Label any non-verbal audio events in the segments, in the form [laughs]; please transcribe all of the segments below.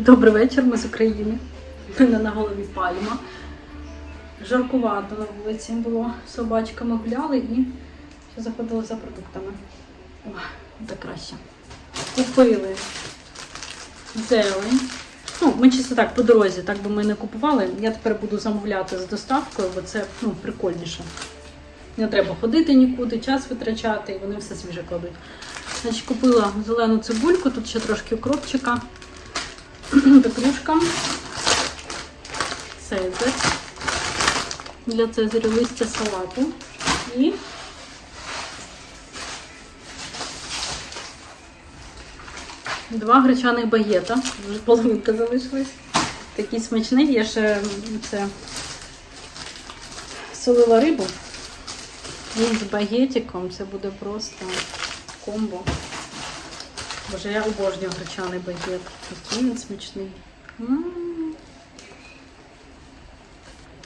Добрий вечір, ми з України. У мене на голові пальма. Жаркувато на вулиці було. Собачками гуляли і ще заходили за продуктами. О, це краще. Купили зелень. Ну, ми чисто так по дорозі, так би ми не купували. Я тепер буду замовляти з доставкою, бо це ну, прикольніше. Не треба ходити нікуди, час витрачати, і вони все свіже кладуть. Значить, купила зелену цибульку, тут ще трошки укропчика, [clears throat] петрушка, цезарь для цезаря листя салату і два гречаних багета. Вже половинка залишилась. Такий смачний. Я ще це солила рибу. Він з багетиком. Це буде просто комбо. Боже, я обожнюю гречаний багет. Такий він смачний.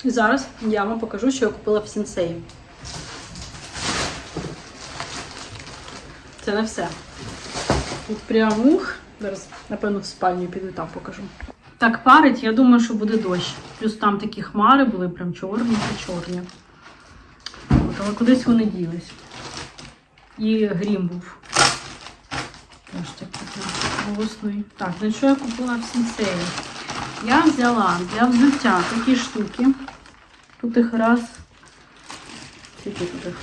І зараз я вам покажу, що я купила в сінсеї. Це не все. Тут прям ух. Зараз, напевно, в спальню піду там покажу. Так парить, я думаю, що буде дощ. Плюс там такі хмари були, прям чорні та чорні. От, але кудись вони ділись. І грім був. Теж такий прям голосний. Так, ну що я купила в сінсеї? Я взяла для взуття такі штуки. Тут їх раз. Скільки тут їх?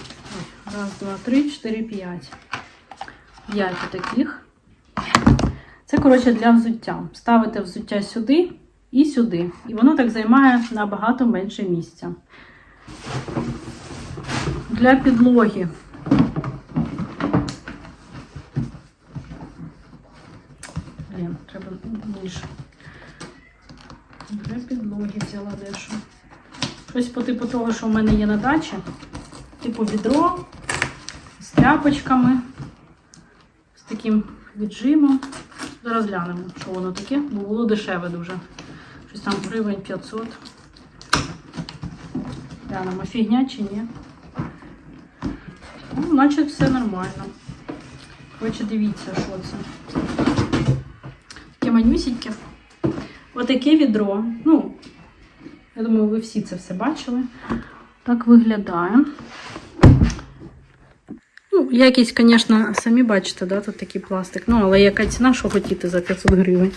Раз, два, три, чотири, п'ять. П'ять таких. Це, коротше, для взуття. Ставите взуття сюди і сюди. І воно так займає набагато менше місця. Для підлоги. Блін, треба більше. Для підлоги взяла дещо. Щось по типу того, що в мене є на дачі. Типу відро з тряпочками, з таким віджимом. Зараз глянемо, що воно таке, бо було дешеве дуже. Щось там гривень 500. Глянемо, фігня чи ні. Ну, наче все нормально. Коротше, дивіться, що це. Манюсіньке. Отаке відро. Ну, я думаю, ви всі це все бачили. Так виглядає. Ну, якість, звісно, самі бачите, да, тут такий пластик. Ну, але яка ціна, що хотіти за 500 гривень.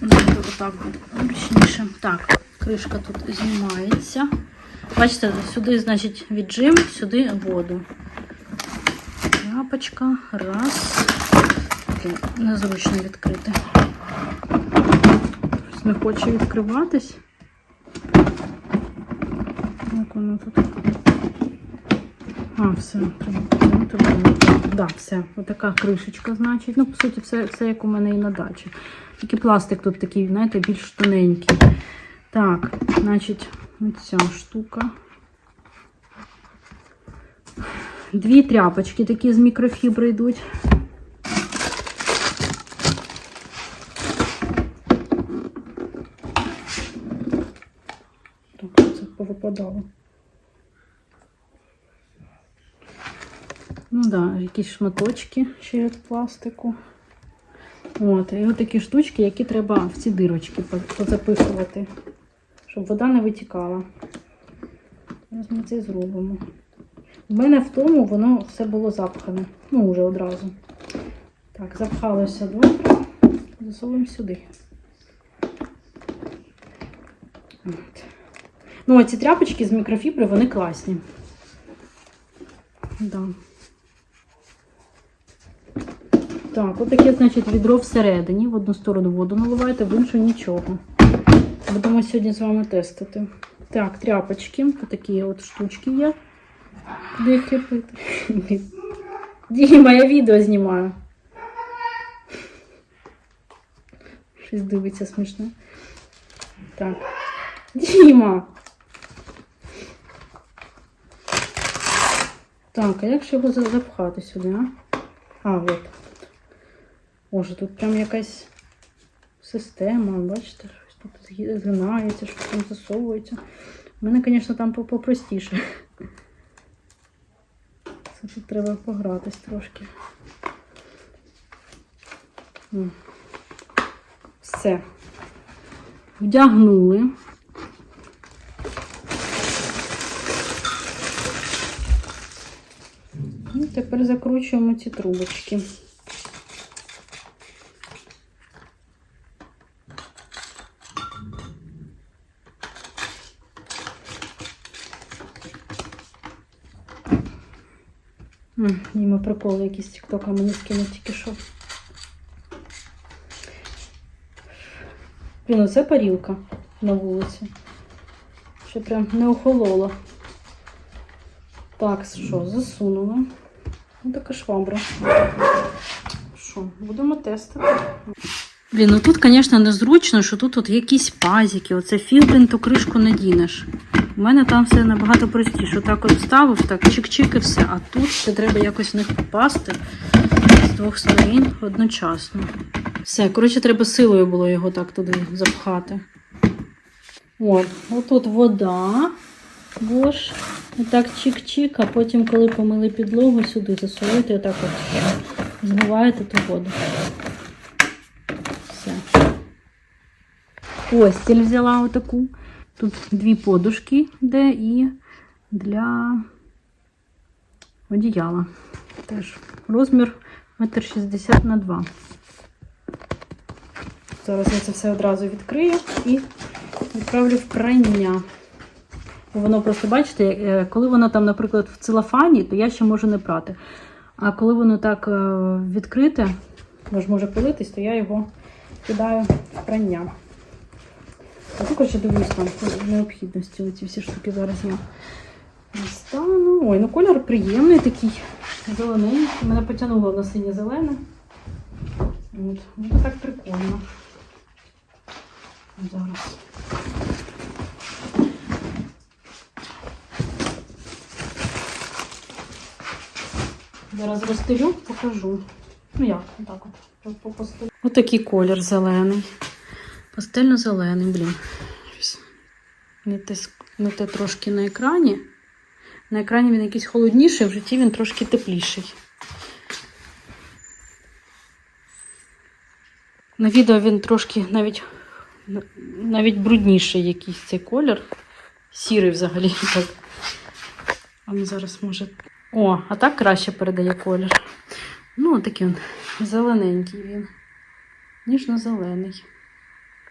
Ну, Отак буде зручніше. Так, кришка тут знімається. Бачите, сюди, значить, віджим, сюди воду. Ляпочка, раз. Таке незручно відкрити. Не хоче відкриватись. Як воно тут? А, все. Так, да, все. Отака кришечка, значить. Ну, по суті, все, все як у мене і на дачі. Тільки пластик тут такий, знаєте, більш тоненький. Так, значить, оця штука. Дві тряпочки такі з мікрофібри йдуть. Так, це повипадало. Ну так, да, якісь шматочки ще від пластику. От, і от такі штучки, які треба в ці дирочки по- позапихувати, щоб вода не витікала. Зараз ми це зробимо. У мене в тому воно все було запхане. Ну, вже одразу. Так, запхалося добре. Засовуємо сюди. От. Ну, а ці тряпочки з мікрофібри, вони класні. Да. Так, от таке, значить, відро всередині. В одну сторону воду наливаєте, в іншу нічого. Будемо сьогодні з вами тестити. Так, тряпочки. Такі от штучки є. Їх кріпити? Діма, я відео знімаю. Щось дивиться смішне. Так. Діма! Так, а як ж його запхати сюди, а? А, от. Боже, тут прям якась система, бачите, щось тут згинається, щось там засовується. У мене, звісно, там попростіше. Це тут треба погратись трошки. Все. Вдягнули. І тепер закручуємо ці трубочки. М, Німа приколи якісь тіктока мені скинув тільки що. Блін, оце парілка на вулиці. Ще прям не охолола. Так, що, засунула. Ось така швабра. Що, будемо тестити. Блін, ну тут, звісно, незручно, що тут от якісь пазики. Оце філбін, то кришку не дінеш. У мене там все набагато простіше. Отак от ставив, так чик-чик і все. А тут ще треба якось в них попасти з двох сторін одночасно. Все, коротше, треба силою було його так туди запхати. От, отут вода. Бош. Отак чик-чик, а потім, коли помили підлогу, сюди засуєте, отак от змиваєте ту воду. Все. Постіль взяла отаку. Тут дві подушки йде і для одіяла. Теж розмір 1,60 на 2. Зараз я це все одразу відкрию і відправлю в прання. Воно просто, бачите, е, коли воно там, наприклад, в целофані, то я ще можу не прати. А коли воно так е, відкрите, воно ж може пилитись, то я його кидаю в прання. А також дивлюсь там необхідності. Оці всі штуки зараз я дістану. Ой, ну колір приємний такий, зелений. Мене потягнуло на синє-зелене. От, ну так прикольно. Зараз. Зараз розстелю, покажу. Ну як, отак от. по постелю. Ось такий колір зелений. Пастельно-зелений, блін. Не те, не те трошки на екрані. На екрані він якийсь холодніший, в житті він трошки тепліший. На відео він трошки навіть, навіть брудніший якийсь цей колір. Сірий взагалі. Так. А ну зараз може. О, а так краще передає колір. Ну, такий він зелененький він. Ніжно-зелений.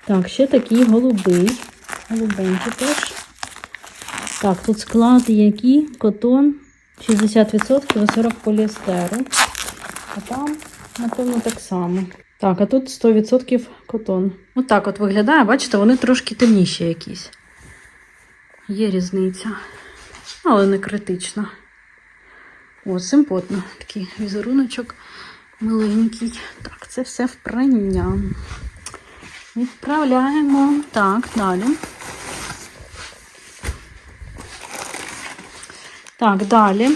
Так, ще такий голубий. Голубенький теж. Так, тут склад який? Котон 60% і 40 поліестеру. А там, напевно, так само. Так, а тут 100% котон. Отак от виглядає, бачите, вони трошки темніші якісь. Є різниця, але не критична. О, симпотно. Такий візеруночок миленький. Так, це все в прання. Відправляємо. Так, далі. Так, далі.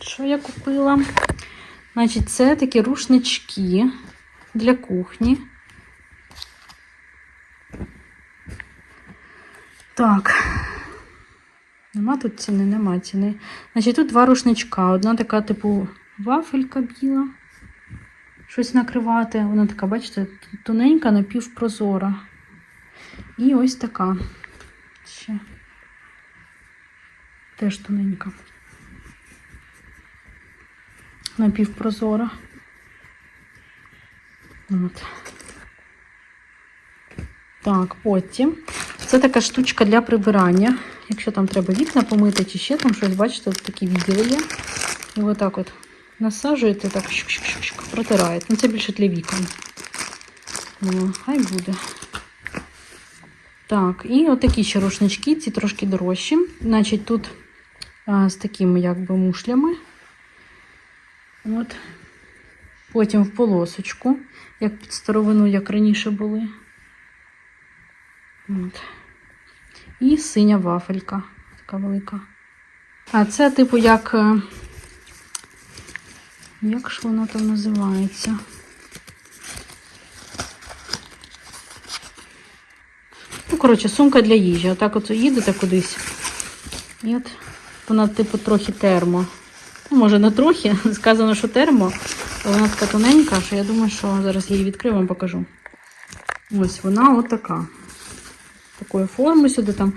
Що я купила? Значить, це такі рушнички для кухні. Так. Нема тут ціни, нема ціни. Значить, тут два рушничка. Одна така, типу, вафелька біла. Щось накривати. Вона така, бачите, тоненька, напівпрозора. І ось така. Ще. Теж тоненька. Напівпрозора. От. Так, потім. Це така штучка для прибирання. Якщо там треба вікна помити чи ще там щось, бачите, такі відділи є. І отак от насаджуєте, так щук-щук-щук, протираєте. Ну, це більше для вікон. Ну, хай буде. Так, і отакі ще рушнички, ці трошки дорожчі. Значить, тут а, з такими якби мушлями. От. Потім в полосочку, як під старовину, як раніше були. От. І синя вафелька, така велика. А це, типу, як. е, Як ж воно там називається? Ну, коротше, сумка для їжі. Отак от їдете кудись. І от вона, типу, трохи термо. Ну, може, не трохи. [laughs] Сказано, що термо. Але вона така тоненька, що я думаю, що зараз її відкрию, вам покажу. Ось вона отака. Такої форми сюди там,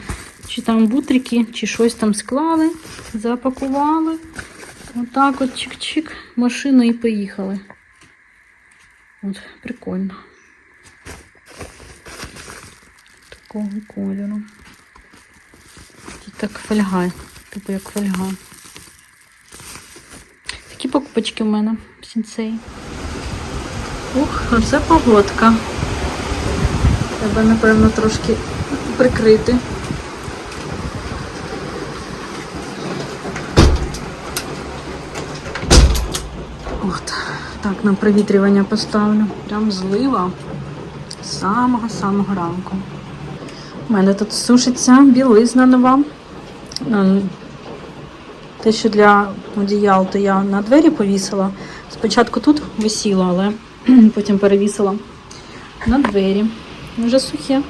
чи там бутрики, чи щось там склали, запакували. Отак от чик-чик, машину і поїхали. От, прикольно. Такого кольору. Тут так фольга, типу як фольга. Такі покупочки в мене в сінцей. Ух, оце погодка. Треба, напевно, трошки прикрити. От, так, на провітрювання поставлю. Прям злива з самого-самого ранку. У мене тут сушиться білизна нова. Те, що для одіял, то я на двері повісила. Спочатку тут висіла, але [clears throat] потім перевісила на двері. Вже сухе.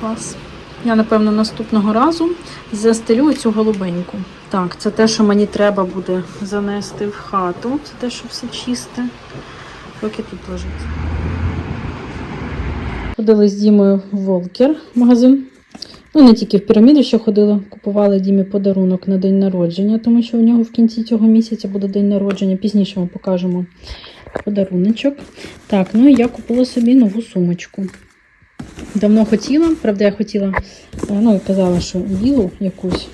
Клас. Я, напевно, наступного разу застелю цю голубеньку. Так, це те, що мені треба буде занести в хату. Це те, що все чисте. Поки тут лежить. Ходили з Дімою в Волкер магазин. Ну, не тільки в піраміду, що ходили, купували Дімі подарунок на день народження, тому що у нього в кінці цього місяця буде день народження. Пізніше ми покажемо подаруночок. Так, ну і я купила собі нову сумочку. Давно хотіла, правда, я хотіла, е, ну, казала, що білу якусь.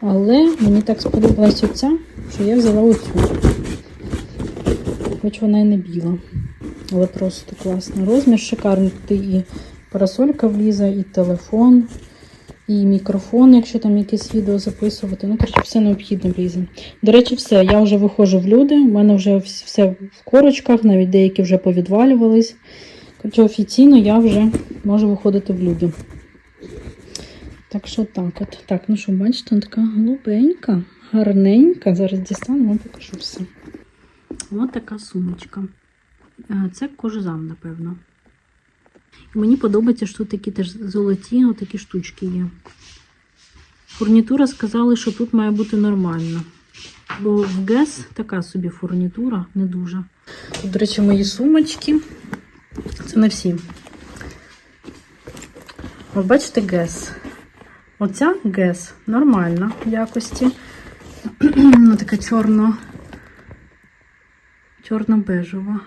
Але мені так сподобалась оця, що я взяла оцю. Хоч вона і не біла. Але просто класна. Розмір шикарний. Тут і парасолька влізе, і телефон, і мікрофон, якщо там якесь відео записувати. Ну, коротше, все необхідне влізе. До речі, все. Я вже виходжу в люди. У мене вже все в корочках, навіть деякі вже повідвалювались. Коротше, офіційно я вже можу виходити в люди. Так що так от. Так, ну що, бачите, вона така голубенька, гарненька. Зараз дістану, вам покажу все. Ось така сумочка. Е, Це кожзам, напевно. Мені подобається, що тут такі теж золоті, отакі штучки є. Фурнітура сказали, що тут має бути нормально. Бо в ГЕС така собі фурнітура, не дуже. Тут, до речі, мої сумочки. Це не всі. Ви бачите ГЕС. Оця ГЕС нормальна в якості. [clears throat] Вона така чорно. Чорно-бежева.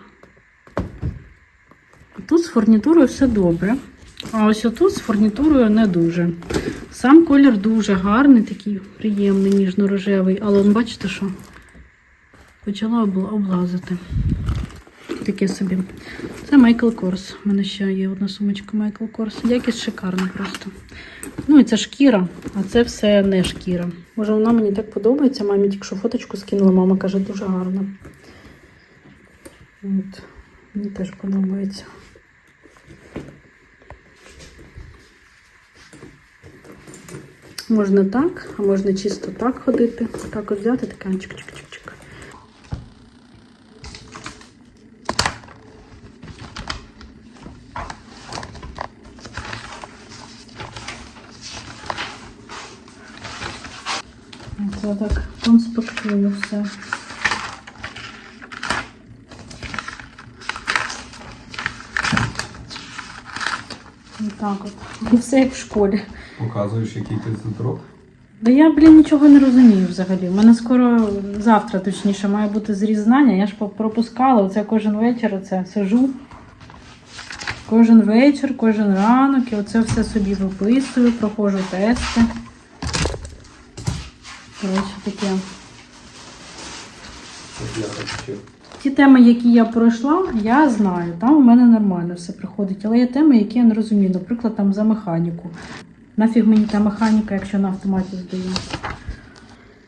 Тут з фурнітурою все добре. А ось отут з фурнітурою не дуже. Сам колір дуже гарний, такий приємний, ніжно-рожевий, але он, бачите, що почала облазити. Таке собі. Це Майкл Корс. У мене ще є одна сумочка Майкл Корс. Якість шикарна просто. Ну і це шкіра, а це все не шкіра. Може, вона мені так подобається. Мамі тільки що фоточку скинула, мама каже, дуже гарна. От. Мені теж подобається. Можна так, а можна чисто так ходити. Так от взяти, така чик-чик-чик-чик. Це так конспектую все. Так от. І все як в школі. Показуєш, який ти тут рок? Да я, блін, нічого не розумію взагалі. У мене скоро завтра, точніше, має бути зрізнання. Я ж пропускала оце кожен вечір, оце сижу. Кожен вечір, кожен ранок, і оце все собі виписую, проходжу тести. Коротше, таке. Ті теми, які я пройшла, я знаю. Там у мене нормально все приходить. Але є теми, які я не розумію. Наприклад, там за механіку. Нафіг мені та механіка, якщо на автоматі здаю.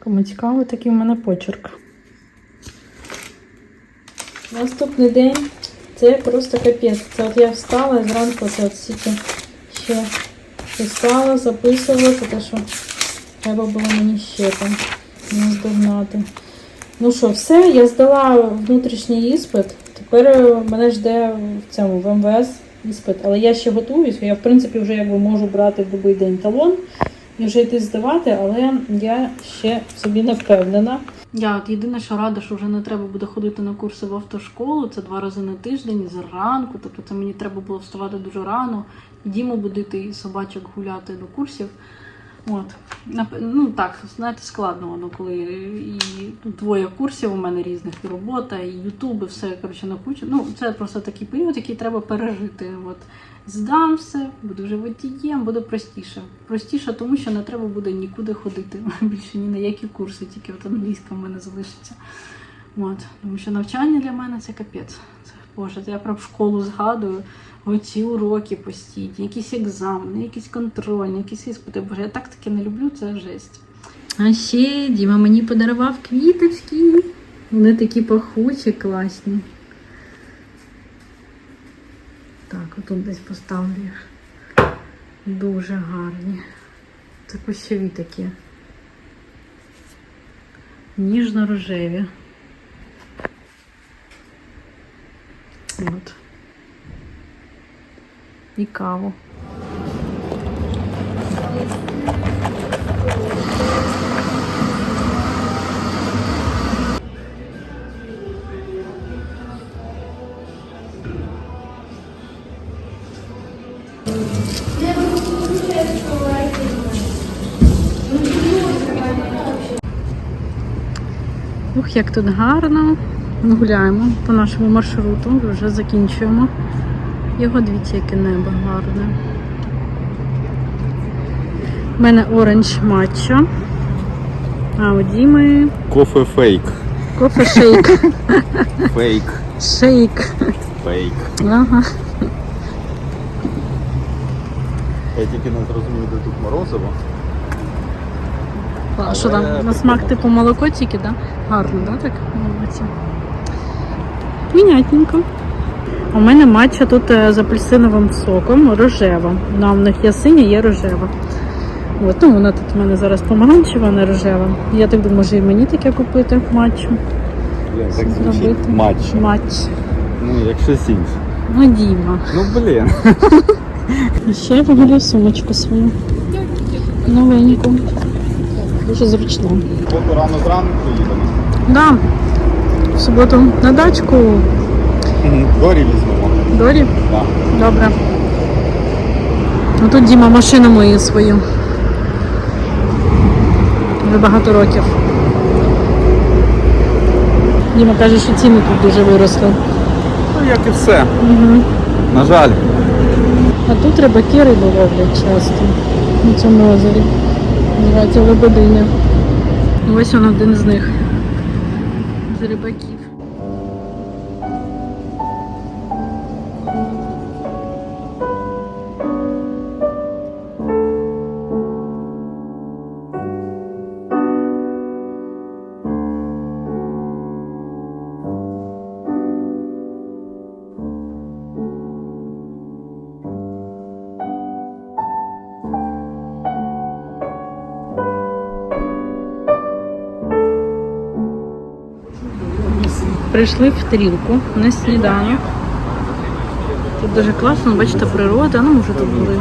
Кому цікаво, такий у мене почерк. Наступний день це просто капець. Це от я встала і зранку це от стільки ще писала, записувала, те, що треба було мені ще там наздогнати. Ну що, все, я здала внутрішній іспит. Тепер е, мене жде в цьому в МВС іспит. Але я ще готуюсь. Я, в принципі, вже якби можу брати в будь-який день талон і вже йти здавати, але я ще собі не впевнена. Я от єдине, що рада, що вже не треба буде ходити на курси в автошколу. Це два рази на тиждень зранку. Тобто це мені треба було вставати дуже рано, Діму будити і собачок гуляти до курсів. От. Ну так, знаєте, складно воно, коли і двоє курсів у мене різних, і робота, і Ютуб, і все коротше на кучу. Ну, це просто такий період, який треба пережити. От. Здам все, буду вже водієм, буде простіше. Простіше, тому що не треба буде нікуди ходити. [laughs] Більше ні на які курси, тільки от англійська в мене залишиться. От. Тому що навчання для мене це капець. Боже, я про школу згадую. Оці уроки постійні, якісь екзамени, якісь контрольні, якісь іспити. Боже, я так таки не люблю, це жесть. А ще Діма мені подарував квіточки. Вони такі пахучі, класні. Так, отут десь поставлю їх. Дуже гарні. Це кущові такі. Ніжно-рожеві. От. І каву. Ух, як тут гарно. Гуляємо по нашому маршруту, вже закінчуємо. Його дивіться, яке небо гарне. У мене оранж матча. А у Діми Кофе фейк. кофе шейк. Фейк. Шейк. Фейк. Ага. Я тільки не зрозумів, де тут морозиво. А що там? На смак типу молоко тільки, да? Гарно, да, так? Молодці. Мінятненько. У мене матча тут е, з апельсиновим соком, рожева. Вона в них є синя, є рожева. От, ну, вона тут в мене зараз помаранчева, не рожева. Я так думаю, може і мені таке купити матчу. Так звучить матч. Матч. Ну, як щось інше. Ну, Діма. Ну, блін. Ще я вигуляю сумочку свою. Новеньку. Дуже зручно. Поки рано зранку їдемо. Да. В суботу на дачку Дорі візьмемо. Дорі. Так. Добре. А тут Діма машину миє свою. Вже багато років. Діма каже, що ціни тут дуже виросли. Ну, як і все. Угу. На жаль. А тут рибаки рибу ловлять часто на цьому озері. Називається Лебединя. Ось він один з них. Прийшли в стрілку на сніданок. Тут дуже класно, бачите, природа. Ну, ми вже тут були.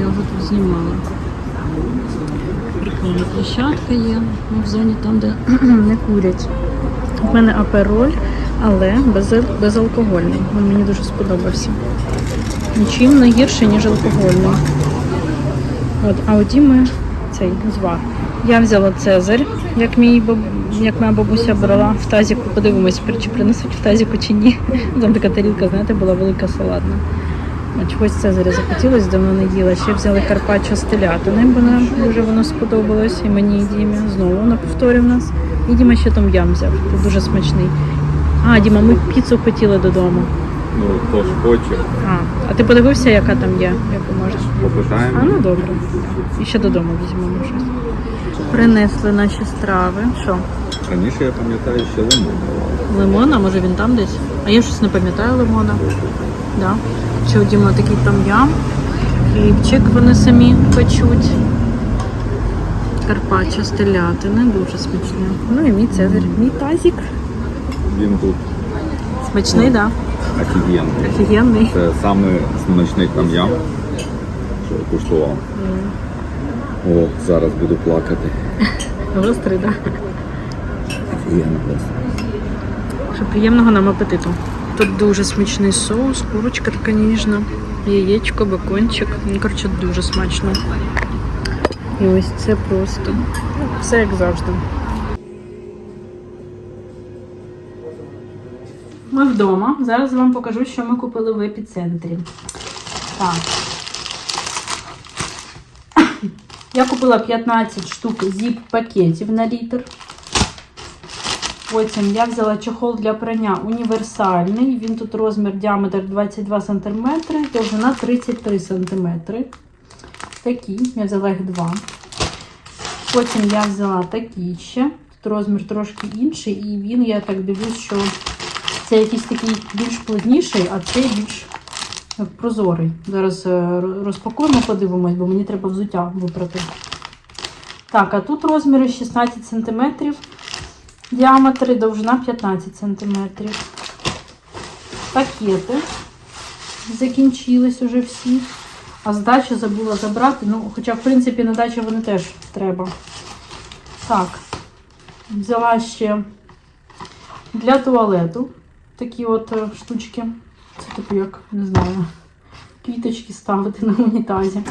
Я вже тут знімала. Прикольна площадка є ну, в зоні там, де [clears throat] не курять. У мене апероль, але без, безалкогольний. Він мені дуже сподобався. Нічим не гірше, ніж алкогольний. От, а у Діми цей звар. Я взяла Цезарь, як мій. Як моя бабуся брала в тазіку. Подивимось, чи принесуть в тазіку чи ні. Там така тарілка, знаєте, була велика салатна. А чогось Цезаря захотілося, давно не їла. Ще взяли карпаччо з телятини, бо нам дуже воно сподобалось. І мені, і Дімі. Знову на повторі в нас. І Діма ще там ям взяв. Це дуже смачний. А, Діма, ми піцу хотіли додому. Ну, хто ж хоче, А, а ти подивився, яка там є, яку можеш? попитаємо. А ну добре. І ще додому візьмемо щось. Принесли наші страви. Що? Раніше я пам'ятаю, ще лимон. Лимон, а може він там десь? А я щось не пам'ятаю лимона. Да. Ще у Діма такий там ям. Хлібчик вони самі печуть. Карпаччо з телятини, дуже смачне. Ну і мій цезарь. Мій тазік. Він тут Смачний, так? офігенний. Да? Офігенний. Це саме смачний кам'ям, що я куштував. О, зараз буду плакати. [laughs] Гострий, так? Да? Приємно. Що приємного нам апетиту. Тут дуже смачний соус, курочка така ніжна, яєчко, бекончик. Ну, коротше, дуже смачно. І ось це просто. Ну, все як завжди. Ми вдома. Зараз вам покажу, що ми купили в епіцентрі. Так. Я купила 15 штук зіп-пакетів на літр. Потім я взяла чохол для прання універсальний. Він тут розмір діаметр 22 см, довжина 33 см. Такі, я взяла їх два. Потім я взяла такі ще. Тут розмір трошки інший, і він, я так дивлюсь, що це якийсь такий більш плотніший, а цей більш прозорий. Зараз е, розпакуємо, подивимось, бо мені треба взуття випрати. Так, а тут розміри 16 см. Діаметр і довжина 15 см. Пакети закінчились уже всі. А здачу забула забрати. Ну, хоча, в принципі, на дачу вони теж треба. Так, взяла ще для туалету такі от е, штучки. Це типу як, не знаю, квіточки ставити на унітазі.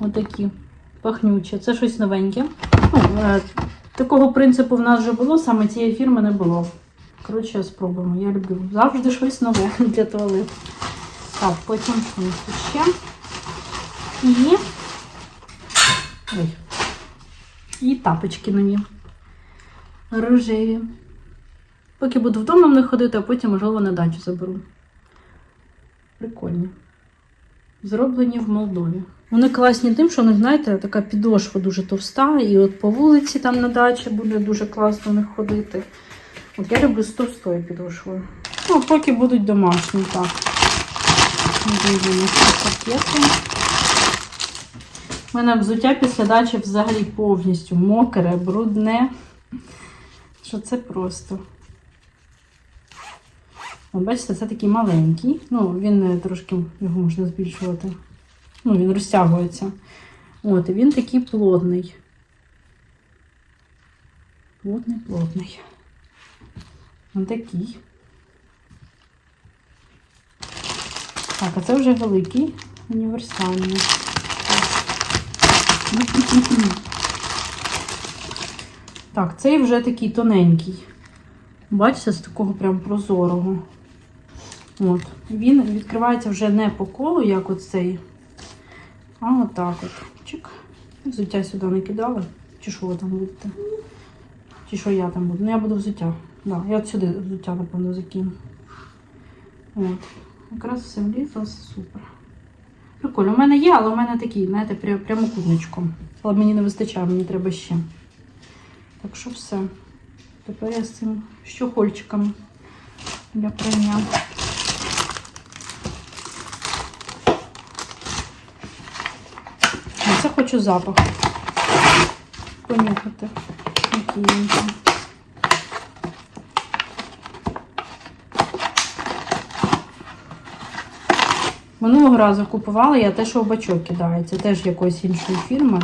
Отакі пахнючі. Це щось новеньке. Ну, е, Такого принципу в нас вже було, саме цієї фірми не було. Коротше, спробуємо. Я люблю завжди щось нове [laughs] для туалету. Так, потім що ще. І. Ой. І тапочки нові. Рожеві. Поки буду вдома них ходити, а потім, можливо, на дачу заберу. Прикольні. Зроблені в Молдові. Вони класні тим, що у них, знаєте, така підошва дуже товста, і от по вулиці там на дачі буде дуже класно в них ходити. От я люблю з товстою підошвою. Ну, поки будуть домашні, так. Пакети. У мене взуття після дачі взагалі повністю мокре, брудне. Що це просто. Бачите, це такий маленький. Ну, він е, трошки його можна збільшувати. Ну, він розтягується. От, і він такий плотний. Плотний, плотний. Ось такий. Так, а це вже великий, універсальний. Так, цей вже такий тоненький. Бачите, з такого прям прозорого. От. Він відкривається вже не по колу, як оцей, а отак от. Чик. Взуття сюди не кидали. Чи що ви там будете? Чи що я там буду? Ну, я буду взуття. Да, я от сюди взуття, напевно, закину. От. Якраз все влізло, супер. Прикольно. У мене є, але у мене такий, знаєте, прямокутничком. Але мені не вистачає, мені треба ще. Так що все. Тепер я з цим щохольчиком для прання. А це хочу запах. Понюхати. Який він там. Минулого разу купувала я те, що в бачок кидається, теж якоїсь іншої фірми.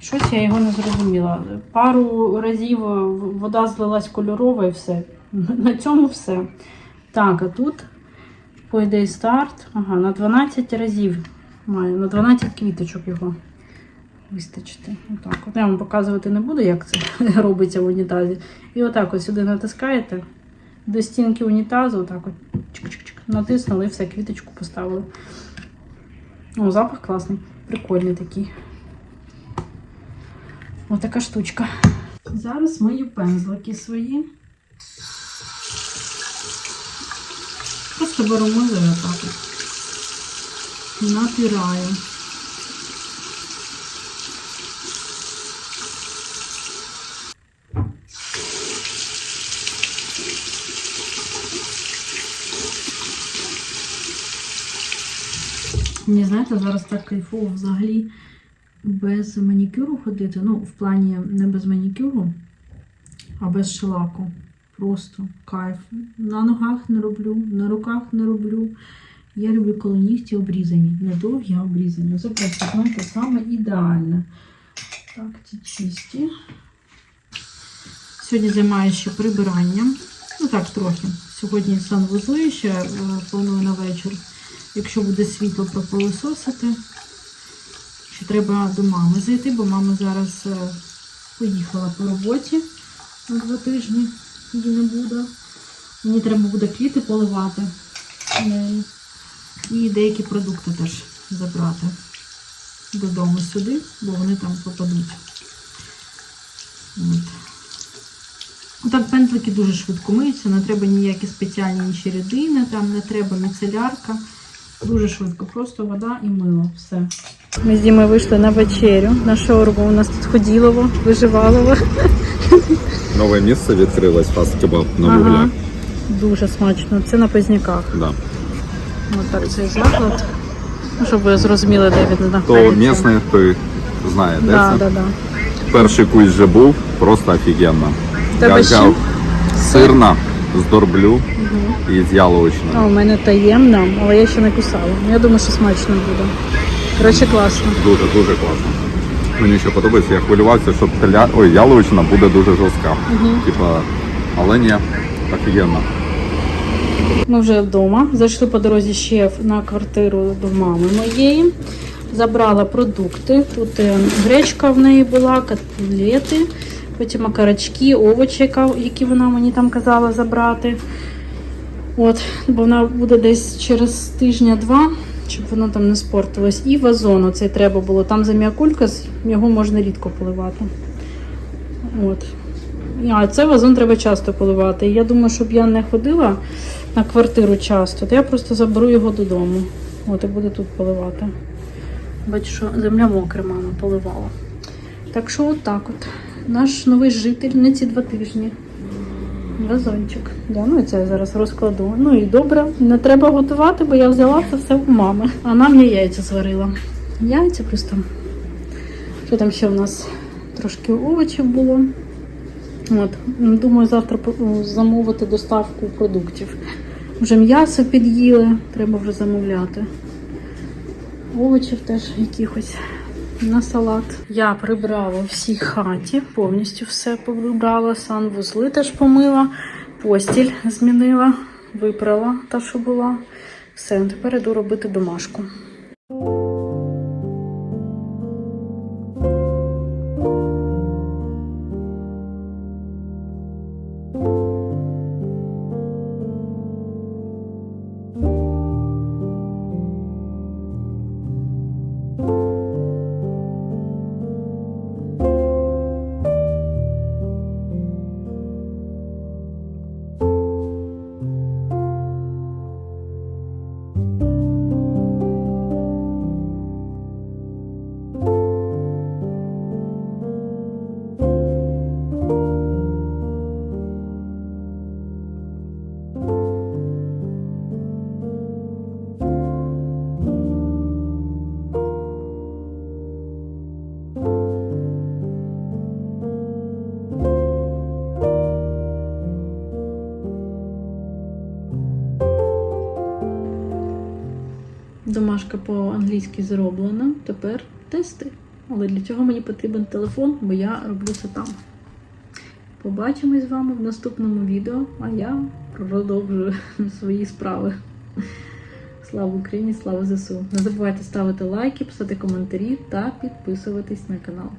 Щось я його не зрозуміла. Пару разів вода злилась кольорова і все. [laughs] На цьому все. Так, а тут по ідеї старт. Ага, на 12 разів маю, на 12 квіточок його вистачити. Отак. От я вам показувати не буду, як це [laughs] робиться в унітазі. І отак от сюди натискаєте до стінки унітазу, отак от чик-чик-чик, натиснули і все, квіточку поставили. О, запах класний, прикольний такий. Ось така штучка. Зараз мою пензлики свої. Просто беру мило і отак Натираю. Мені знаєте, зараз так кайфово взагалі без манікюру ходити. Ну, в плані не без манікюру, а без шелаку. Просто кайф. На ногах не роблю, на руках не роблю. Я люблю, коли нігті обрізані. Не довгі, а обрізані. Це знаєте, саме ідеальне. Так, ці чисті. Сьогодні займаюся ще прибиранням. Ну так, трохи. Сьогодні санвузли ще е, планую на вечір. Якщо буде світло, пропилососити. Ще треба до мами зайти, бо мама зараз е, поїхала по роботі на два тижні. Її не буде. Мені треба буде квіти поливати. І деякі продукти теж забрати додому сюди, бо вони там пропадуть. От. Отак пензлики дуже швидко миються, не треба ніякі спеціальні інші рідини, там не треба міцелярка. Дуже швидко, просто вода і мило. Все. Ми з Дімою вийшли на вечерю, на шаурму. У нас тут ходілово, виживалово. Нове місце відкрилось, фаст кебаб на Ага. вуглях. Дуже смачно. Це на Позняках. Да. Так цей заклад. Ну, Щоб ви зрозуміли, де він То знаходиться. місний, той знає, де Да, це. да, да. Перший кусь вже був, просто офігенно. Тебе ще? сирна з дорблю і з яловичною. А у мене таємна, але я ще не кусала. Я думаю, що смачно буде. Коротше, класно. Дуже, дуже класно. Мені ще подобається, я хвилювався, що теля... Ой, яловичина буде дуже жорстка. Типа, але ні, офігенно. Ми вже вдома. Зайшли по дорозі ще на квартиру до мами моєї. Забрала продукти. Тут е, гречка в неї була, котлети, потім окорочки, овочі, які вона мені там казала забрати. От, бо вона буде десь через тижня-два, щоб воно там не спортилось. І вазон оцей треба було. Там заміакулькас, його можна рідко поливати. От. А цей вазон треба часто поливати. Я думаю, щоб я не ходила на квартиру часто, то я просто заберу його додому. От і буду тут поливати. Бачу, що земля мокра, мама поливала. Так що отак от. Наш новий житель на ці два тижні. Вазончик. Да, ну і це я зараз розкладу. Ну і добре, не треба готувати, бо я взяла це все у мами. А нам я яйця зварила. Яйця там. Що там ще в нас? Трошки овочів було. От, думаю, завтра замовити доставку продуктів. Вже м'ясо під'їли, треба вже замовляти. Овочів теж якихось на салат. Я прибрала в всій хаті, повністю все прибрала, санвузли теж помила, постіль змінила, випрала та, що була. Все, тепер іду робити домашку. По-англійськи зроблена. Тепер тести. Але для цього мені потрібен телефон, бо я роблю це там. Побачимось з вами в наступному відео, а я продовжую [laughs] свої справи. Слава Україні, слава ЗСУ! Не забувайте ставити лайки, писати коментарі та підписуватись на канал.